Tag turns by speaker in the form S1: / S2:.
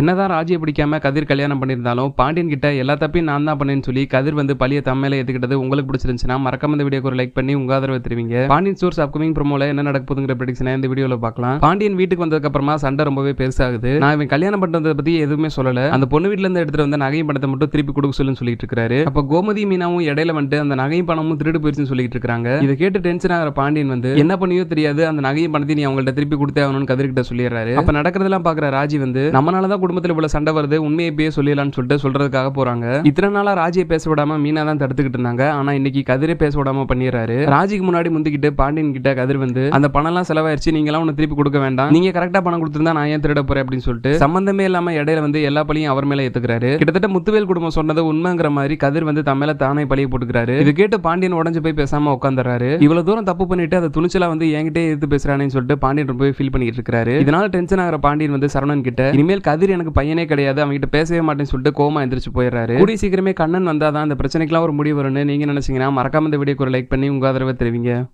S1: என்னதான் ராஜியை பிடிக்காம கதிர் கல்யாணம் பண்ணியிருந்தாலும் பாண்டியன் கிட்ட எல்லா தப்பையும் நான் தான் பண்ணேன்னு சொல்லி கதிர் வந்து பழிய தம்மையில ஏத்துக்கிட்டது உங்களுக்கு பிடிச்சிருந்துச்சுன்னா மறக்காம இந்த வீடியோக்கு ஒரு லைக் பண்ணி உங்க ஆதரவு தெரிவிங்க. பாண்டியன் ஸ்டோர்ஸ் அப்கமிங் ப்ரோமோல என்ன நடக்க போதுங்கிற ப்ரெடிக்ஷனை இந்த வீடியோல பார்க்கலாம். பாண்டியன் வீட்டுக்கு வந்ததுக்கு அப்புறமா சண்டை ரொம்பவே பெருசாகுது. நான் இவன் கல்யாணம் பண்றதை பத்தி எதுவுமே சொல்லல. அந்த பொண்ணு வீட்ல இருந்து எடுத்துட்டு வந்த நகையும் பணத்தை மட்டும் திருப்பி கொடுக்க சொல்லுன்னு சொல்லிட்டு இருக்காரு. அப்ப கோமதி மீனாவும் இடையில வந்துட்டு அந்த நகையும் பணமும் திருடு போயிருச்சுன்னு சொல்லிட்டு இருக்காங்க. இதை கேட்டு டென்ஷன் ஆகிற பாண்டியன் வந்து என்ன பண்ணியோ தெரியாது அந்த நகையும் பணத்தை நீ அவங்கள்ட்ட திருப்பி கொடுத்தே ஆகணும்னு கதிர்கிட்ட சொல்லிடுறாரு. அப்ப நடக்கிறதெல்லாம் பாக்குற ராஜி வந்து நம்மளால தான் குடும்பத்தில் இவ்வளவு சண்டை வருது உண்மையை போய் சொல்லிடலாம்னு சொல்லிட்டு சொல்றதுக்காக போறாங்க. இத்தனை நாளா ராஜியை பேச விடாம மீனா தான் தடுத்துக்கிட்டு இருந்தாங்க. ஆனா இன்னைக்கு கதிரே பேச விடாம பண்ணிடுறாரு. ராஜிக்கு முன்னாடி முந்திக்கிட்டு பாண்டியன் கிட்ட கதிர் வந்து அந்த பணம் எல்லாம் செலவாயிருச்சு நீங்க எல்லாம் ஒண்ணு திருப்பி கொடுக்க வேண்டாம். நீங்க கரெக்டா பணம் கொடுத்திருந்தா நான் ஏன் திருட போறேன்? அப்படின்னு சொல்லிட்டு சம்பந்தமே இல்லாம இடையில வந்து எல்லா பழியும் அவர் மேல ஏத்துக்கிறாரு. கிட்டத்தட்ட முத்துவேல் குடும்பம் சொன்னது உண்மைங்கிற மாதிரி கதிர் வந்து தம் மேல தானே பழிய போட்டுக்கிறாரு. இது கேட்டு பாண்டியன் உடஞ்சு போய் பேசாம உட்காந்துறாரு இவ்வளவு தூரம் தப்பு பண்ணிட்டு அதை துணிச்சலா வந்து என்கிட்டே எதிர்த்து பேசுறானேன்னு சொல்லிட்டு பாண்டியன் போய் ஃபீல் பண்ணிட்டு இருக்காரு இதனால டென்ஷன் ஆகிற பாண்டியன் வந்து சரவணன் கிட்ட இனிமேல் கதிர் எனக்கு பையனே கிடையாது அவன்கிட்ட பேசவே மாட்டேன்னு சொல்லிட்டு கோமா எந்திரிச்சு போயிடுறாரு. கூடி சீக்கிரமே கண்ணன் வந்தாதான் அந்த பிரச்சனைக்கெல்லாம் ஒரு முடிவு வரும்னு நீங்க நினைச்சீங்கன்னா மறக்காம இந்த வீடியோக்கு ஒரு லைக் பண்ணி உங்க ஆதரவை தெரிவிங்க.